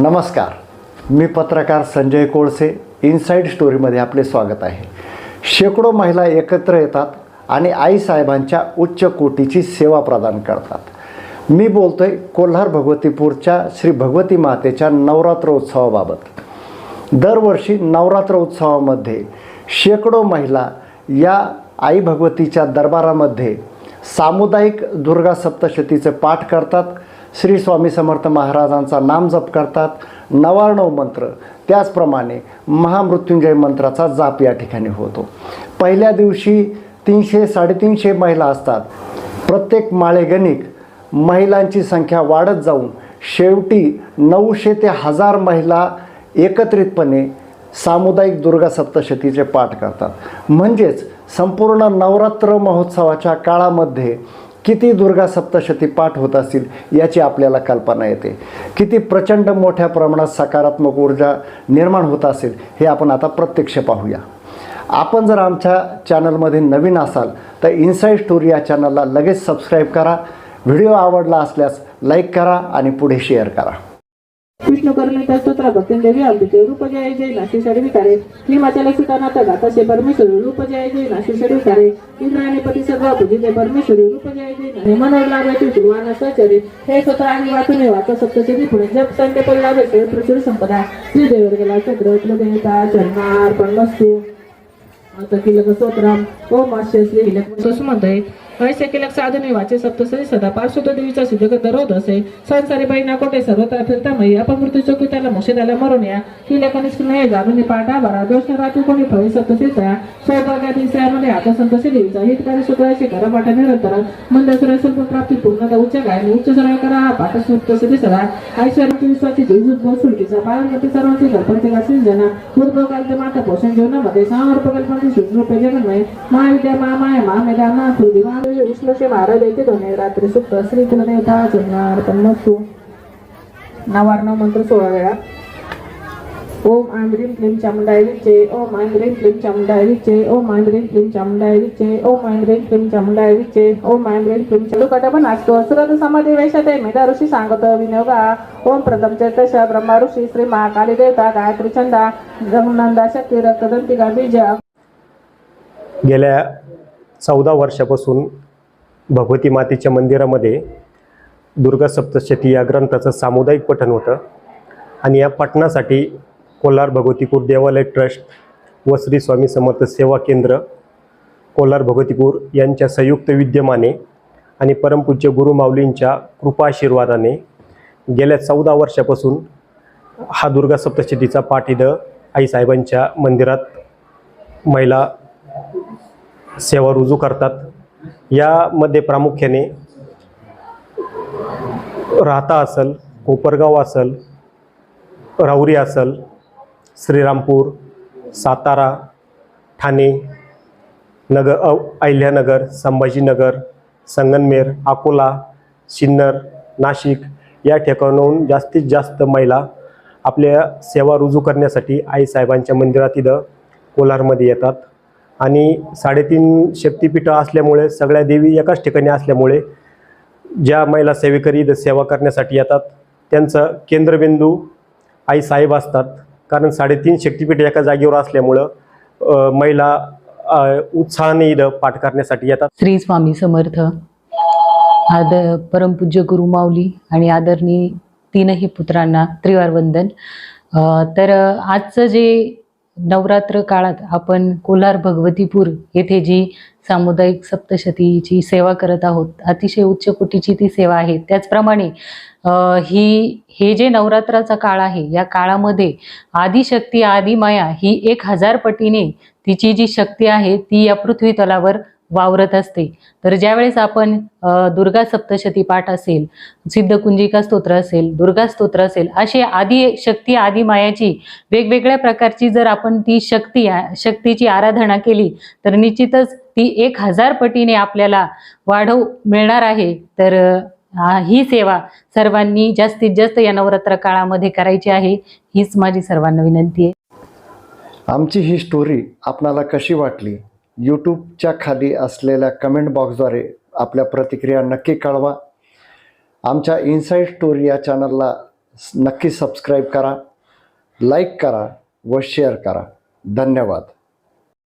नमस्कार. मी पत्रकार संजय कोळसे इनसाईड स्टोरीमध्ये आपले स्वागत आहे. शेकडो महिला एकत्र येतात आणि आईसाहेबांच्या उच्च कोटीची सेवा प्रदान करतात. मी बोलतो आहे कोल्हार भगवतीपूरच्या श्री भगवती मातेच्या नवरात्र उत्सवाबाबत. दरवर्षी नवरात्र उत्सवामध्ये शेकडो महिला या आई भगवतीच्या दरबारामध्ये सामुदायिक दुर्गा सप्तशतीचे पाठ करतात श्री स्वामी समर्थ महाराजांचा नाम जप करतात. नवार्णव मंत्र. त्याचप्रमाणे महामृत्युंजय मंत्राचा जाप या ठिकाणी होतो. पहिल्या दिवशी तीनशे साडेतीनशे महिला असतात. प्रत्येक माळेगणिक महिलांची संख्या वाढत जाऊन शेवटी नऊशे ते हजार महिला एकत्रितपणे सामुदायिक दुर्गा सप्तशतीचे पाठ करतात. म्हणजेच संपूर्ण नवरात्र महोत्सवाच्या काळामध्ये किती दुर्गा सप्तशती पाठ होत असतील याची आपल्याला कल्पना येते. किती प्रचंड मोठ्या प्रमाणात सकारात्मक ऊर्जा निर्माण होत असेल हे आपण आता प्रत्यक्ष पाहूया. आपण जर आमच्या चॅनलमध्ये नवीन असाल तर इन्साईड स्टोरी या चॅनलला लगेच सबस्क्राईब करा. व्हिडिओ आवडला असल्यास लाईक करा आणि पुढे शेअर करा. विष्णू करुणिता स्तोत्र भक्तीन देवी अंबिके रूप जय जय नाशी षड विकारे माझ्या सुतानाथ दाताशे परमेश्वरी. रूप जय जय नाशी षड विकारे इंद्राने पती सर्व पूजिते परमेश्वरी. रूप जय जय नाशी मनोर लाभाची सुरुवान सचरे हे स्वतः आणि वाचून वाचा सप्तशती पुढे जप संते पल्लावे से प्रचुर संपदा. श्री देवर गेला चक्र देवता चरणार्पण वस्तू किलक स्तोत्रम? ओम आश्य श्री किलक सुमंतय ऐसे किलक साधने वाचे सप्तसरी सदा पार्श्वत देवीचा सुजग दरोद असे संसारी बहिणा कोटे सर्वत्र फिरता मयी अपमृत्यू चौकी त्याला मोक्षदाला मरून या. किलक निष्क्रिय जाणून पाठा बरा दोष रात्री कोणी फळी सप्तसीचा स्वयंपाका दिवसामध्ये आता संतसी देवीचा हितकारी शुक्राशी करा पाठा निरंतर. मंद स्वल्प प्राप्ती पूर्णता उच्च गायनी उच्च सरळ करा हा पाठ सप्तसरी सदा. ऐश्वर्य विश्वाची जीवजुद्भ सुलटीचा पालनपती सर्वांची गणपती गासी जना पूर्व माता पोषण जीवनामध्ये समर्प कल्पना शून्य रुपये जगन्मय महाविद्या विष्णूचे महाराज येते रात्री सुप्त श्री कुलदेवता मंत्र सोळा वेळा ओम आम ह्रीम क्लीम चामुंडाय विचे ओम आम ह्रीम क्लीम चामुंडाय विचे ओम आम ह्रीम क्लीम चामुंडाय विचे ओम आम ह्रीम क्लीम चामुंडाय विचे ओम आम ह्रीम क्लीम चालू कटपण असतो सुरत समाधी वेशाते मेधा ऋषी सांगत विनियोगा ओम प्रथम चेतश ब्रह्मा ऋषी श्री महाकाली देवता गायत्री चंदा जगनंदा शक्ती रक्तदंतिका बीजा गेल्या चौदा वर्षापासून भगवती मातेच्या मंदिरामध्ये दुर्गा सप्तशती या ग्रंथाचं सामुदायिक पठण होतं. आणि या पठणासाठी कोल्हार भगवतीपूर देवालय ट्रस्ट व श्री स्वामी समर्थ सेवा केंद्र कोल्हार भगवतीपूर यांच्या संयुक्त विद्यमाने आणि परमपूज्य गुरु माऊलींच्या कृपाशीर्वादाने गेल्या चौदा वर्षापासून हा दुर्गा सप्तशतीचा पाठ इथं आईसाहेबांच्या मंदिरात महिला सेवा रुजू करतात. यामध्ये प्रामुख्याने राहता असल कोपरगाव असल राहुरी असल श्रीरामपूर सातारा ठाणे नगर अहिल्यानगर संभाजीनगर संगनमेर अकोला सिन्नर नाशिक या ठिकाणाहून जास्तीत जास्त महिला आपल्या सेवा रुजू करण्यासाठी आईसाहेबांच्या मंदिरात इथं कोलारमध्ये येतात. आणि साडेतीन शक्तिपीठं असल्यामुळे सगळ्या देवी एकाच ठिकाणी असल्यामुळे ज्या महिला सेवेकरी इथं सेवा करण्यासाठी येतात त्यांचं केंद्रबिंदू आई साहेब असतात. कारण साडेतीन शक्तीपीठ एका जागेवर असल्यामुळं महिला उत्साहाने इथं पाठ करण्यासाठी येतात. श्री स्वामी समर्थ. आद परमपूज्य गुरु माऊली आणि आदरणीय तीनही पुत्रांना त्रिवार वंदन. तर आजचं जे नवरात्र काळात आपण कोलार भगवतीपूर येथे जी सामुदायिक सप्तशतीची सेवा करत आहोत अतिशय उच्च कोटीची ती सेवा आहे. त्याचप्रमाणे ही हे जे नवरात्राचा काळ आहे या काळामध्ये आदिशक्ती आदिमाया ही एक हजार पटीने तिची जी शक्ती आहे ती या पृथ्वी तलावर वावरत असते. तर ज्यावेळेस आपण दुर्गा सप्तशती पाठ असेल सिद्धकुंजिका स्तोत्र असेल दुर्गा स्तोत्र असेल अशी आदी शक्ती आदी मायाची वेगवेगळ्या प्रकारची जर आपण ती शक्ती शक्तीची आराधना केली तर निश्चितच ती एक हजार पटीने आपल्याला वाढव मिळणार आहे. तर ही सेवा सर्वांनी जास्तीत जास्त या नवरात्र काळामध्ये करायची आहे हीच माझी सर्वांना विनंती आहे. आमची ही स्टोरी आपणाला कशी वाटली? यूट्यूबच्या खाली असलेल्या कमेंट बॉक्सद्वारे आपल्या प्रतिक्रिया नक्की कळवा. आमच्या इनसाईड स्टोरी या चॅनलला नक्की सबस्क्राईब करा लाईक करा व शेअर करा. धन्यवाद.